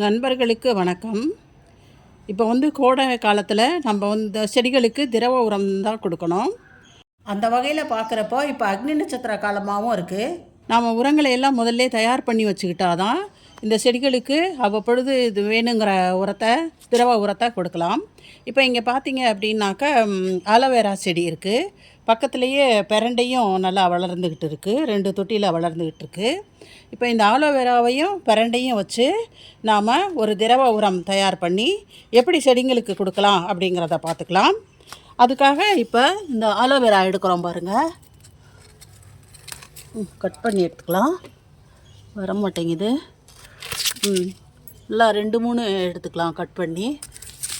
நண்பர்களுக்கு வணக்கம். இப்போ வந்து கோடை காலத்தில் நம்ம வந்து செடிகளுக்கு திரவ உரம் தான் கொடுக்கணும். அந்த வகையில் பார்க்குறப்போ இப்போ அக்னி நட்சத்திர காலமாகவும் இருக்குது நாம் உரங்களை எல்லாம் முதல்ல தயார் பண்ணி வச்சுக்கிட்டா தான் இந்த செடிகளுக்கு அவ்வப்பொழுது இது வேணுங்கிற உரத்தை திரவ உரத்தை கொடுக்கலாம். இப்போ இங்கே பார்த்தீங்க அப்படின்னாக்க ஆலோவேரா செடி இருக்குது பக்கத்துலேயே பிரண்டையும் நல்லா வளர்ந்துக்கிட்டு இருக்குது ரெண்டு தொட்டியில் வளர்ந்துக்கிட்டு இருக்குது இப்போ இந்த ஆலோவேராவையும் பிரண்டையும் வச்சு நாம் ஒரு திரவ உரம் தயார் பண்ணி எப்படி செடிங்களுக்கு கொடுக்கலாம் அப்படிங்கிறத பார்த்துக்கலாம். அதுக்காக இப்போ இந்த ஆலோவேரா எடுக்கிறோம் பாருங்கள் கட் பண்ணி எடுத்துக்கலாம். வர மாட்டேங்குது. ம் நல்லா ரெண்டு மூணு எடுத்துக்கலாம் கட் பண்ணி.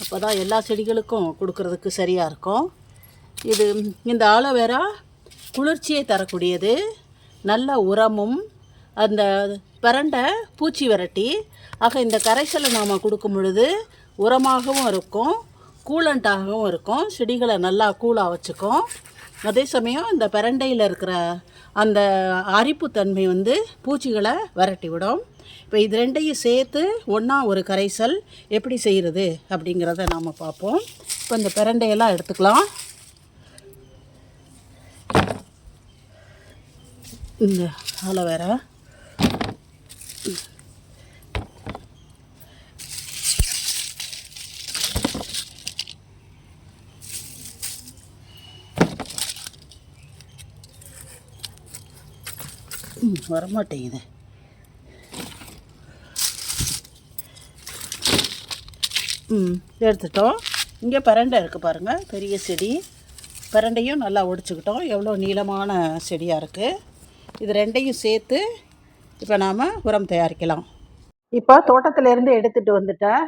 அப்போ தான் எல்லா செடிகளுக்கும் கொடுக்கறதுக்கு சரியாக இருக்கும். இது இந்த ஆலோவேரா குளிர்ச்சியை தரக்கூடியது. நல்ல உரமும் அந்த பிரண்டை பூச்சி விரட்டி ஆக இந்த கரைசலை நாம் கொடுக்கும் பொழுது உரமாகவும் இருக்கும் கூலண்ட்டாகவும் இருக்கும். செடிகளை நல்லா கூலாக வச்சுக்கும். அதே சமயம் இந்த பரண்டையில் இருக்கிற அந்த அரிப்புத்தன்மை வந்து பூச்சிகளை விரட்டி விடும். இப்போ இது ரெண்டையும் சேர்த்து ஒன்றா ஒரு கரைசல் எப்படி செய்கிறது அப்படிங்கிறத நாம் பார்ப்போம். இப்போ இந்த பரண்டையெல்லாம் எடுத்துக்கலாம். இந்த ஆலோவேரா ம், வரமாட்டேங்குது. ம் எடுத்துட்டோம். இங்கே பரண்டை இருக்குது பாருங்கள் பெரிய செடி. பரண்டையும் நல்லா ஒடிச்சுக்கிட்டோம். எவ்வளோ நீளமான செடியாக இருக்குது இது ரெண்டையும் சேர்த்து இப்போ நாம் உரம் தயாரிக்கலாம். இப்போ தோட்டத்திலேருந்து எடுத்துகிட்டு வந்துட்டேன்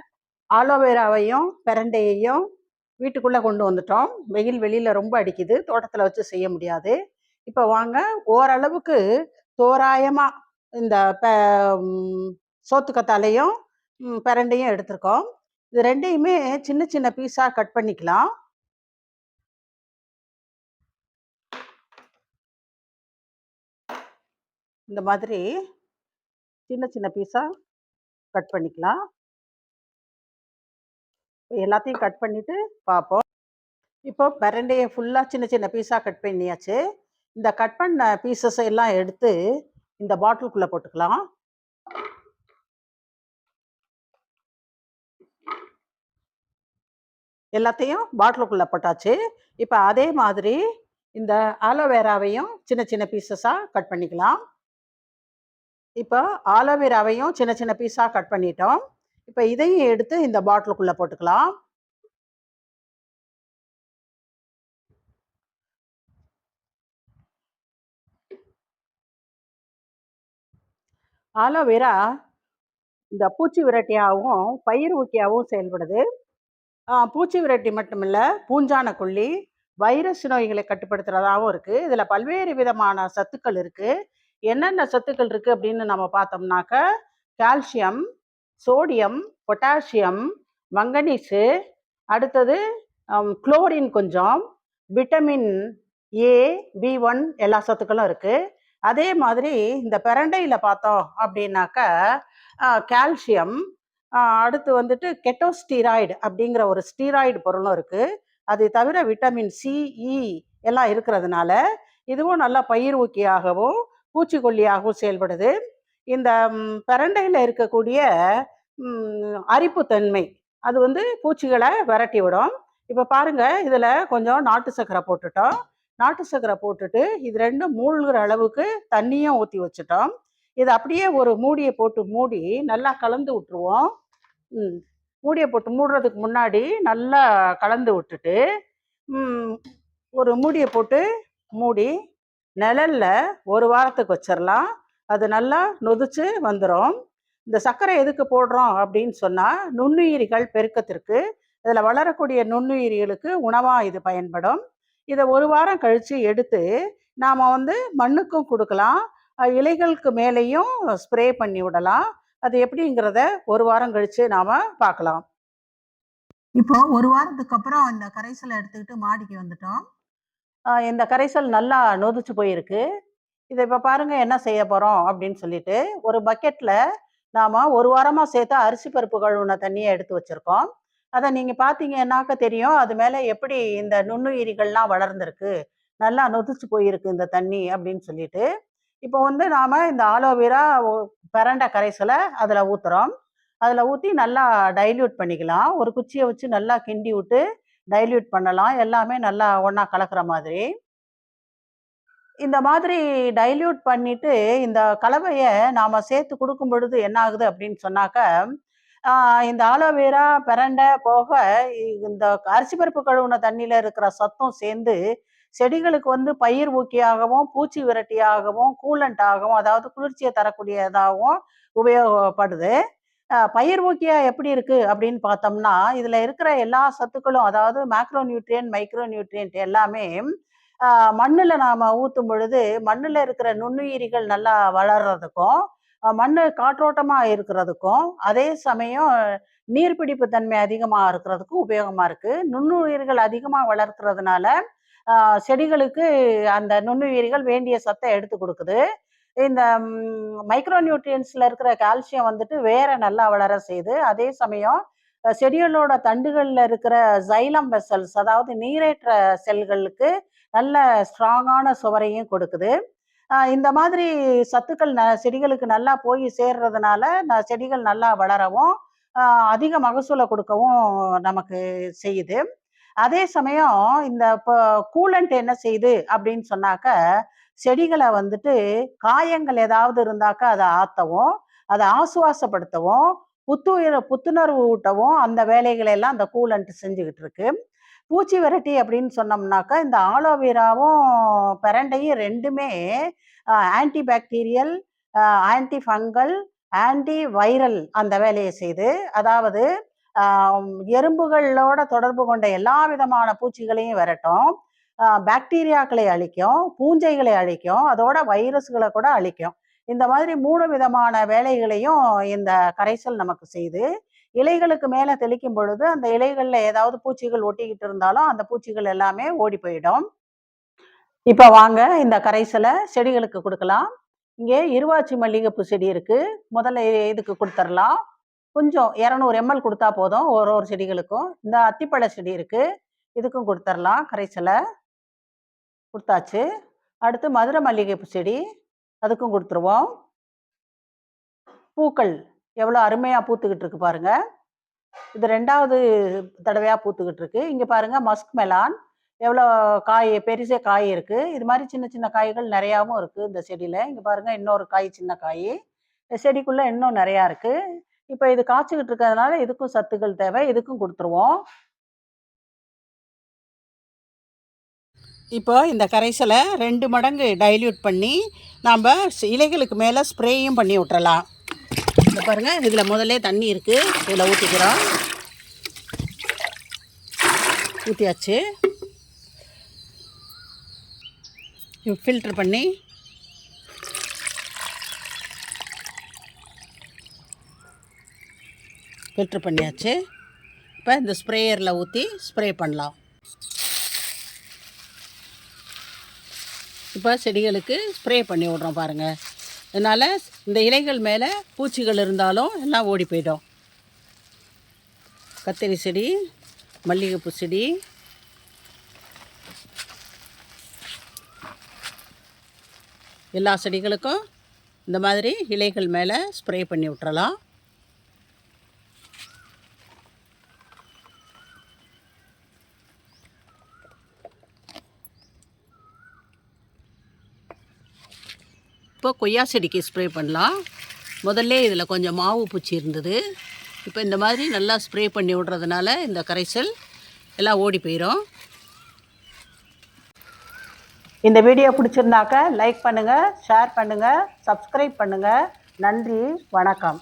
ஆலோவேராவையும் பிரண்டையையும் வீட்டுக்குள்ளே கொண்டு வந்துட்டோம். வெயில் வெளியில் ரொம்ப அடிக்குது. தோட்டத்தில் வச்சு செய்ய முடியாது. இப்போ வாங்க ஓரளவுக்கு தோராயமாக இந்த ப சோத்துக்கத்தாலையும் பெரண்டையும் பிரண்டையும் எடுத்திருக்கோம். இது ரெண்டையுமே சின்ன சின்ன பீஸாக கட் பண்ணிக்கலாம். இந்த மாதிரி சின்ன சின்ன பீஸாக கட் பண்ணிக்கலாம். எல்லாத்தையும் கட் பண்ணிவிட்டு பார்ப்போம். இப்போ பிரண்டையை ஃபுல்லாக சின்ன சின்ன பீஸாக கட் பண்ணியாச்சு. இந்த கட் பண்ண பீசஸ் எல்லாம் எடுத்து இந்த பாட்டிலுக்குள்ளே போட்டுக்கலாம். எல்லாத்தையும் பாட்டிலுக்குள்ளே போட்டாச்சு. இப்போ அதே மாதிரி இந்த ஆலோவேராவையும் சின்ன சின்ன பீசஸாக கட் பண்ணிக்கலாம். இப்போ ஆலோவேராவையும் சின்ன சின்ன பீஸாக கட் பண்ணிட்டோம். இப்போ இதையும் எடுத்து இந்த பாட்டிலுக்குள்ளே போட்டுக்கலாம். ஆலோவேரா இந்த பூச்சி விரட்டியாகவும் பயிர் ஊக்கியாகவும் செயல்படுது. பூச்சி விரட்டி மட்டுமில்ல பூஞ்சான கொல்லி வைரஸ் நோய்களை கட்டுப்படுத்துறதாகவும் இருக்குது இதில் பல்வேறு விதமான சத்துக்கள் இருக்குது என்னென்ன சத்துக்கள் இருக்குது அப்படின்னு நம்ம பார்த்தோம்னாக்க கால்சியம் சோடியம் பொட்டாசியம் மங்கனீஸு அடுத்தது குளோரின் கொஞ்சம் விட்டமின் ஏ பி ஒன் எல்லா சத்துக்களும் இருக்குது அதே மாதிரி இந்த பிரண்டையில் பார்த்தோம் அப்படின்னாக்க கால்சியம் அடுத்து வந்துட்டு கெட்டோஸ்டீராய்டு அப்படிங்கிற ஒரு ஸ்டீராய்டு பொருளும் இருக்குது அது தவிர விட்டமின் சிஇ e எல்லாம் இருக்கிறதுனால இதுவும் நல்லா பயிர் ஊக்கியாகவும் பூச்சிக்கொல்லியாகவும் செயல்படுது. இந்த பரண்டையில் பிரண்டையில் இருக்கக்கூடிய அரிப்பு அரிப்புத்தன்மை அது வந்து பூச்சிகளை விரட்டி விடும். இப்போ பாருங்கள் இதில் கொஞ்சம் நாட்டு சக்கரை போட்டுட்டோம். நாட்டு சக்கரை போட்டுட்டு இது ரெண்டும் மூழ்கிற அளவுக்கு தண்ணியும் ஊற்றி வச்சுட்டோம். இது அப்படியே ஒரு மூடியை போட்டு மூடி நல்லா கலந்து விட்டுருவோம். மூடியை போட்டு மூடுறதுக்கு முன்னாடி நல்லா கலந்து விட்டுட்டு ஒரு மூடியை போட்டு மூடி நிழல்ல ஒரு வாரத்துக்கு வச்சிடலாம் அது நல்லா நொதிச்சு வந்துடும் இந்த சர்க்கரை எதுக்கு போடுறோம் அப்படின்னு சொன்னால் நுண்ணுயிரிகள் பெருக்கத்திற்கு இதில் வளரக்கூடிய நுண்ணுயிரிகளுக்கு உணவாக இது பயன்படும். இதை ஒரு வாரம் கழித்து எடுத்து நாம் வந்து மண்ணுக்கும் கொடுக்கலாம். இலைகளுக்கு மேலேயும் ஸ்ப்ரே பண்ணி விடலாம். அது எப்படிங்கிறத ஒரு வாரம் கழித்து நாம் பார்க்கலாம். இப்போ ஒரு வாரத்துக்கு அப்புறம் இந்த கரைசலை எடுத்துக்கிட்டு மாடிக்கு வந்துட்டோம். இந்த கரைசல் நல்லா நொதிச்சு போயிருக்கு. இதை இப்போ பாருங்க என்ன செய்ய போகிறோம் அப்படின்னு சொல்லிட்டு ஒரு பக்கெட்டில் நாம் ஒரு வாரமாக சேர்த்து அரிசி பருப்பு கழுவுன தண்ணியை எடுத்து வச்சுருக்கோம். அதை நீங்கள் பார்த்தீங்கன்னாக்க தெரியும் அது மேலே எப்படி இந்த நுண்ணுயிரிகள்லாம் வளர்ந்துருக்கு நல்லா நொதிச்சு போயிருக்கு இந்த தண்ணி அப்படின்னு சொல்லிட்டு. இப்போ வந்து நாம் இந்த ஆலோவேரா பரண்ட கரைசலை அதில் ஊற்றுறோம் அதில் ஊற்றி நல்லா டைல்யூட் பண்ணிக்கலாம். ஒரு குச்சியை வச்சு நல்லா கிண்டி விட்டு டைல்யூட் பண்ணலாம். எல்லாமே நல்லா ஒன்றா கலக்கிற மாதிரி. இந்த மாதிரி டைல்யூட் பண்ணிட்டு இந்த கலவையை நாம் சேர்த்து கொடுக்கும் பொழுது என்ன ஆகுது அப்படின்னு சொன்னாக்க இந்த ஆலோவேரா பிரண்டை போக இந்த அரிசி பருப்பு கழுவுன தண்ணியில் இருக்கிற சத்தம் சேர்ந்து செடிகளுக்கு வந்து பயிர் ஊக்கியாகவும் பூச்சி விரட்டியாகவும் கூலண்டாகவும் அதாவது குளிர்ச்சியை தரக்கூடியதாகவும் உபயோகப்படுது. பயிர் ஊக்கியா எப்படி இருக்கு அப்படின்னு பார்த்தோம்னா இதுல இருக்கிற எல்லா சத்துக்களும் அதாவது மேக்ரோ நியூட்ரியன்ட் மைக்ரோ நியூட்ரியன்ட் எல்லாமே மண்ணில் நாம் ஊற்றும் பொழுது மண்ணில் இருக்கிற நுண்ணுயிரிகள் நல்லா வளர்றதுக்கும் மண் காற்றோட்டமாக இருக்கிறதுக்கும் அதே சமயம் நீர்பிடிப்பு தன்மை அதிகமாக இருக்கிறதுக்கும் உபயோகமாக இருக்குது நுண்ணுயிர்கள் அதிகமாக வளர்க்கறதுனால செடிகளுக்கு அந்த நுண்ணுயிரிகள் வேண்டிய சத்தை எடுத்து கொடுக்குது. இந்த மைக்ரோ நியூட்ரியன்ஸில் இருக்கிற கால்சியம் வந்துட்டு வேற நல்லா வளர செய்யுது அதே சமயம் செடிகளோட தண்டுகளில் இருக்கிற ஜைலம் வெசல்ஸ் அதாவது நீரேற்ற செல்களுக்கு நல்ல ஸ்ட்ராங்கான சுவரையும் கொடுக்குது. இந்த மாதிரி சத்துக்கள் ந செடிகளுக்கு நல்லா போய் சேர்றதுனால ந- செடிகள் நல்லா வளரவும் அதிக மகசூலை கொடுக்கவும் நமக்கு செய்யுது. அதே சமயம் இந்த இப்போ கூலண்ட் என்ன செய்யுது அப்படின்னு சொன்னாக்க செடிகளை வந்துட்டு காயங்கள் ஏதாவது இருந்தாக்க அதை ஆத்தவும் அதை ஆசுவாசப்படுத்தவும் புத்துயிர புத்துணர்வு ஊட்டவும் அந்த வேலைகளை எல்லாம் அந்த கூலண்ட் செஞ்சுக்கிட்டு இருக்கு பூச்சி விரட்டி அப்படின்னு சொன்னோம்னாக்கா இந்த ஆலோவேராவும் பிரண்டையும் ரெண்டுமே anti bacterial anti fungal anti viral அந்த வேலையை செய்து அதாவது எறும்புகளோட தொடர்பு கொண்ட எல்லா விதமான பூச்சிகளையும் விரட்டும். பாக்டீரியாக்களை அழிக்கும் பூஞ்சைகளை அழிக்கும் அதோட வைரஸ்களை கூட அழிக்கும். இந்த மாதிரி மூணு விதமான வேலைகளையும் இந்த கரைசல் நமக்கு செய்து இலைகளுக்கு மேலே தெளிக்கும் பொழுது அந்த இலைகளில் ஏதாவது பூச்சிகள் ஒட்டிக்கிட்டு இருந்தாலும் அந்த பூச்சிகள் எல்லாமே ஓடி போயிடும். இப்போ வாங்க இந்த கரைசலை செடிகளுக்கு கொடுக்கலாம். இங்கே இருவாச்சி மல்லிகைப்பூ செடி இருக்குது முதல்ல இதுக்கு கொடுத்துடலாம் கொஞ்சம் இரநூறு எம்எல் கொடுத்தா போதும் ஒரு ஒரு செடிகளுக்கும். இந்த அத்திப்பழ செடி இருக்குது இதுக்கும் கொடுத்துடலாம் கரைசலை. கொடுத்தாச்சு. அடுத்து மதுரை மல்லிகைப்பூ செடி அதுக்கும் கொடுத்துருவோம். பூக்கள் எவ்வளோ அருமையாக பூத்துக்கிட்டு இருக்கு பாருங்க. இது ரெண்டாவது தடவையாக பூத்துக்கிட்டு இருக்கு. இங்கே பாருங்க மஸ்க் மெலான். எவ்வளோ காய் பெருசே காய் இருக்குது இது மாதிரி சின்ன சின்ன காய்கள் நிறையாவும் இருக்குது இந்த செடியில். இங்கே பாருங்கள் இன்னொரு காய் சின்ன காய். இந்த செடிக்குள்ளே இன்னும் நிறையா இருக்குது இப்போ இது காய்ச்சிக்கிட்டு இருக்கிறதுனால இதுக்கும் சத்துக்கள் தேவை. இதுக்கும் கொடுத்துருவோம். இப்போ இந்த கரைசலை ரெண்டு மடங்கு டைல்யூட் பண்ணி நாம் இலைகளுக்கு மேலே ஸ்ப்ரேயும் பண்ணி விட்டுறலாம் இந்த பாருங்கள் இதில் முதல்ல தண்ணி இருக்குது இதில் ஊற்றிக்கிறோம் ஊற்றியாச்சு ஃபில்டர் பண்ணி ஃபில்ட்ரு பண்ணியாச்சு. இப்போ இந்த ஸ்ப்ரேயரில் ஊற்றி ஸ்ப்ரே பண்ணலாம். இப்போ செடிகளுக்கு ஸ்ப்ரே பண்ணி விட்றோம் பாருங்கள் அதனால் இந்த இலைகள் மேலே பூச்சிகள் இருந்தாலும் எல்லாம் ஓடி போயிடும். கத்திரி செடி மல்லிகைப்பூ செடி. எல்லா செடிகளுக்கும் இந்த மாதிரி இலைகள் மேலே ஸ்ப்ரே பண்ணி விட்டுறலாம். இப்போ கொய்யா செடிக்கு ஸ்ப்ரே பண்ணலாம். முதல்ல இதில் கொஞ்சம் மாவு பூச்சி இருந்தது. இப்போ இந்த மாதிரி நல்லா ஸ்ப்ரே பண்ணி விடுறதுனால இந்த கரைசல் எல்லாம் ஓடி போயிடும் இந்த வீடியோ பிடிச்சிருந்தாக்க லைக் பண்ணுங்கள் ஷேர் பண்ணுங்கள் சப்ஸ்கிரைப் பண்ணுங்கள் நன்றி வணக்கம்.